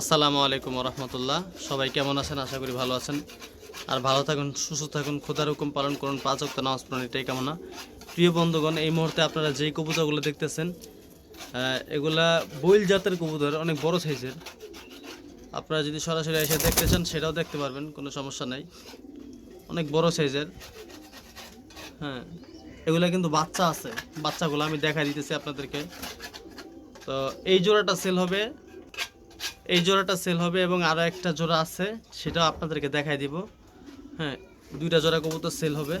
আসসালামু আলাইকুম রহমতুল্লাহ সবাই কেমন আছেন? আশা করি ভালো আছেন। আর ভালো থাকুন, সুস্থ থাকুন খোদার হুকুম পালন করুন, পাঁচ অক্ত নামাজ পড়ুন, এটাই কামনা। প্রিয় বন্ধুগণ, এই মুহূর্তে আপনারা যেই কবুতরগুলো দেখতেছেন এগুলা বইল জাতের কবুতর, অনেক বড় সাইজের। আপনারা যদি সরাসরি এসে দেখতে চান, সেটাও দেখতে পারবেন, কোনো সমস্যা নাই। অনেক বড় সাইজের। হ্যাঁ এগুলা কিন্তু বাচ্চা আছে। বাচ্চাগুলো আমি দেখা দিতেছি আপনাদেরকে। তো এই জোড়াটা সেল হবে এই জোড়াটা সেল হবে এবং আরও একটা জোড়া আছে, সেটাও আপনাদেরকে দেখাই দিব। হ্যাঁ দুইটা জোড়া কবুতর সেল হবে।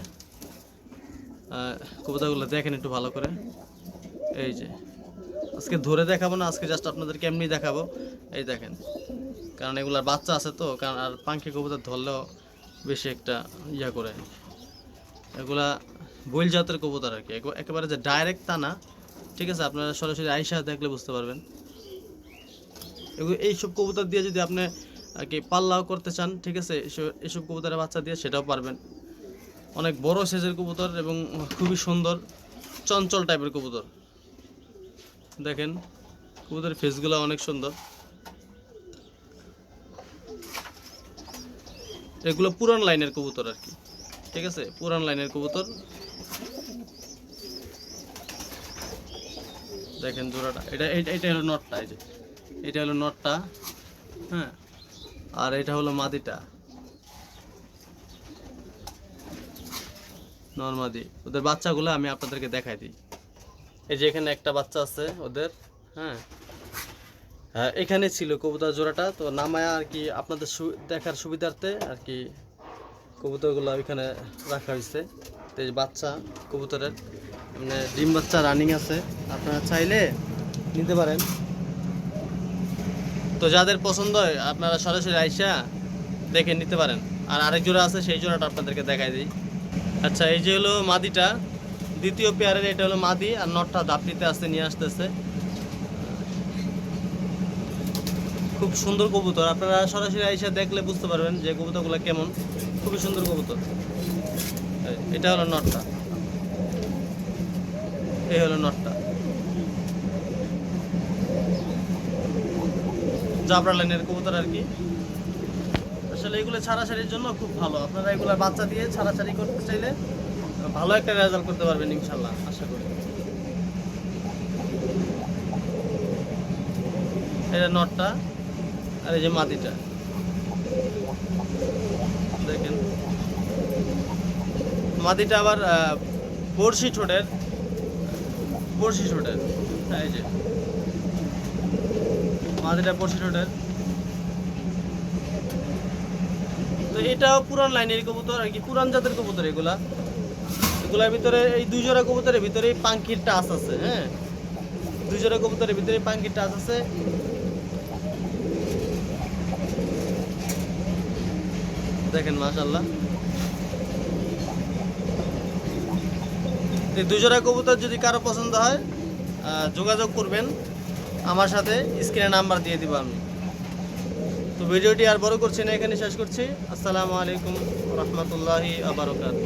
কবুতরগুলো দেখেন একটু ভালো করে। এই যে, আজকে ধরে দেখাবো না, আজকে জাস্ট আপনাদেরকে এমনি দেখাবো। এই দেখেন, কারণ এগুলার বাচ্চা আছে তো, কারণ আর পাঙ্খি কবুতর ধরলেও বেশি একটা ইয়া করে। এগুলা বইল জাতের কবুতর আর কি। একেবারে যে ডাইরেক্ট তা না, ঠিক আছে? আপনারা সরাসরি আইসা দেখলে বুঝতে পারবেন। এইসব কবুতর দিয়ে যদি আপনি আর কি পাল্লাও করতে চান, ঠিক আছে, এসব- কবুতরের বাচ্চা দিয়ে সেটাও পারবেন। অনেক বড় সাইজের কবুতর এবং খুবই সুন্দর, চঞ্চল টাইপের কবুতর। দেখেন, কবুতরের ফেসগুলো অনেক সুন্দর। এগুলো পুরান লাইনের কবুতর আর কি, ঠিক আছে, পুরান লাইনের কবুতর। দেখেন জোড়াটা, এটা এটা- এটা নটটা, এই যে। এটা হলো নটটা হ্যাঁ? আর এটা হলো মাদিটা। নর্মাদি ওদের বাচ্চাগুলো আমি আপনাদেরকে দেখাই দিই। এই যে এখানে একটা বাচ্চা আছে ওদের হ্যাঁ? হ্যাঁ এখানে ছিল কবুতর জোড়াটা। তো নামায় আর কি আপনাদের দেখার সুবিধার্থে আর কি কবুতরগুলো ওইখানে রাখা হয়েছে। তো এই বাচ্চা কবুতরের মানে ডিম বাচ্চা রানিং আছে। আপনারা চাইলে নিতে পারেন। তো যাদের পছন্দ হয়, আপনারা সরাসরি আইসা দেখে নিতে পারেন। আর আরেক জোড়া আছে, সেই জোড়াটা আপনাদেরকে দেখাই দিই। আচ্ছা এই যে হলো মাদিটা। দ্বিতীয় পেয়ারের এটা হলো মাদি, আর নটটা দাপড়িতে আসতে নিয়ে আসতেছে। খুব সুন্দর কবুতর। আপনারা সরাসরি আইসা দেখলে বুঝতে পারবেন যে কবুতরগুলো কেমন। খুবই সুন্দর কবুতর। এটা হলো নটটা। এই হলো নটটা। জাবরা লাইনের কবুতর আর কি। আসলে এগুলো ছাড়াছাড়ির জন্য খুব ভালো। আপনারা এগুলো বাচ্চা দিয়ে ছাড়াছাড়ি করতে চাইলে ভালো একটা রেজাল্ট করতে পারবেন ইনশাল্লাহ, আশা করি। এটা নটটা আর এই যে মাদিটা দেখেন। মাদিটা আবার বড়শি ঠোঁটের বড়শি ঠোঁটের। হ্যাঁ এই যে। মাদিটা বড়শি ঠোঁটের তো এটাও পুরান লাইনের কবুতর আর কি, পুরান জাতের কবুতর এগুলা। এগুলার ভিতরে এই দুই জোড়া কবুতরের ভিতরে পাঙ্কির টাচ আছে হ্যাঁ? দুই জোড়া কবুতরের ভিতরে পাঙ্কির টাচ আছে। দেখেন মাশাল্লাহ এই দুজোড়া কবুতর যদি কারও পছন্দ হয় যোগাযোগ করবেন। আমার সাথে স্ক্রিনে নাম্বার দিয়ে দিব আমি। তো ভিডিওটি আর বড় করছি না এখানে শেষ করছি। আসসালামু আলাইকুম রহমতুল্লাহি আবরকাত